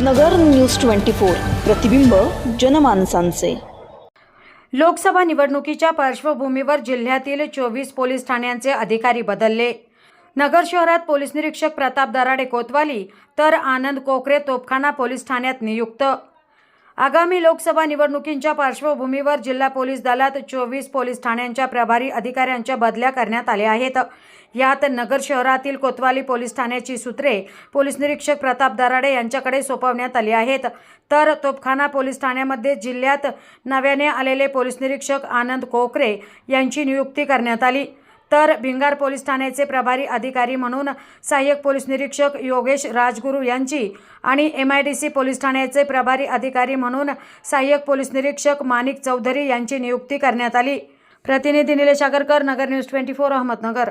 नगर news twenty four. प्रतिबिंब जनमानसांचे. लोकसभा निवडणुकीच्या पार्श्वभूमीवर जिल्ह्यातील चोवीस पोलीस ठाण्यांचे अधिकारी बदलले. नगर शहरात पोलीस निरीक्षक प्रताप दराडे कोतवाली तर आनंद कोकरे तोपखाना पोलीस ठाण्यात नियुक्त. आगामी लोकसभा निवडणुकींच्या पार्श्वभूमीवर जिल्हा पोलीस दलात चोवीस पोलीस ठाण्यांच्या प्रभारी अधिकाऱ्यांच्या बदल्या करण्यात आल्या आहेत. यात नगर शहरातील कोतवाली पोलीस ठाण्याची सूत्रे पोलीस निरीक्षक प्रताप दराडे यांच्याकडे सोपवण्यात आली आहेत. तर तोपखाना पोलीस ठाण्यामध्ये जिल्ह्यात नव्याने आलेले पोलीस निरीक्षक आनंद कोकरे यांची नियुक्ती करण्यात आली. तर भिंगार पोलीस ठाण्याचे प्रभारी अधिकारी म्हणून सहाय्यक पोलीस निरीक्षक योगेश राजगुरू यांची आणि M I D C police ठाण्याचे प्रभारी अधिकारी म्हणून सहाय्यक पोलीस निरीक्षक मानिक चौधरी यांची नियुक्ती करण्यात आली. प्रतिनिधी Nilesh Agarkar Nagar news twenty four Ahmednagar.